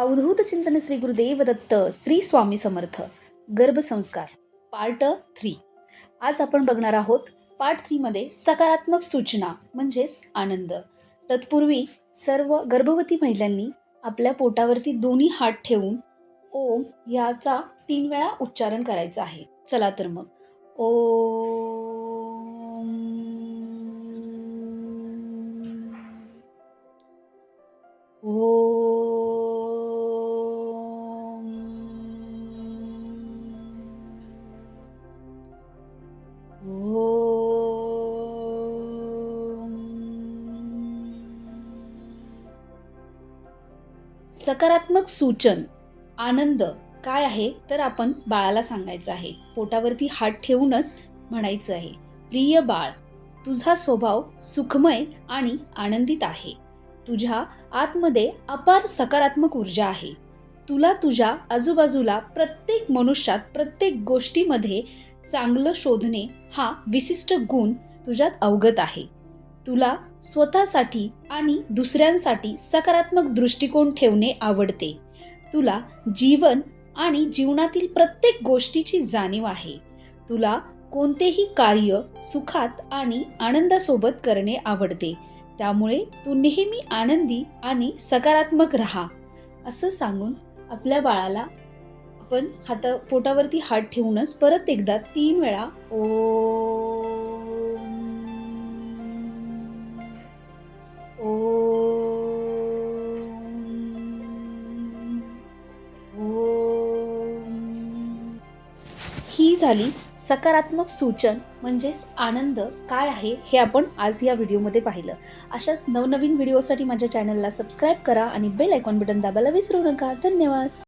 अवधूत चिंतन श्री गुरुदेव दत्त श्री स्वामी समर्थ गर्भसंस्कार part three आज आपण बघणार आहोत पार्ट थ्रीमध्ये सकारात्मक सूचना म्हणजेच आनंद. तत्पूर्वी सर्व गर्भवती महिलांनी आपल्या पोटावरती दोन्ही हात ठेवून ओम याचा तीन वेळा उच्चारण करायचा आहे. चला तर मग. ओ ओ सकारात्मक सूचन आनंद काय आहे तर आपण बाळाला सांगायचं आहे. पोटावरती हात ठेवूनच म्हणायचं आहे प्रिय बाळ तुझा स्वभाव सुखमय आणि आनंदित आहे. तुझ्या आतमध्ये अपार सकारात्मक ऊर्जा आहे. तुला तुझ्या आजूबाजूला प्रत्येक मनुष्यात प्रत्येक गोष्टीमध्ये चांगलं शोधणे हा विशिष्ट गुण तुझ्यात अवगत आहे. तुला स्वतःसाठी आणि दुसऱ्यांसाठी सकारात्मक दृष्टिकोन ठेवणे आवडते. तुला जीवन आणि जीवनातील प्रत्येक गोष्टीची जाणीव आहे. तुला कोणतेही कार्य सुखात आणि आनंदासोबत करणे आवडते. त्यामुळे तू नेहमी आनंदी आणि सकारात्मक राहा. असं सांगून आपल्या बाळाला आपण हात पोटावरती हात ठेवूनच परत एकदा तीन वेळा ओ झाली सकारात्मक सूचन म्हणजेच आनंद काय आहे हे आपण आज या व्हिडिओमध्ये पाहिलं. अशाच नवनवीन व्हिडिओसाठी माझ्या चॅनलला सबस्क्राईब करा आणि बेल आयकॉन बटन दाबायला विसरू नका. धन्यवाद.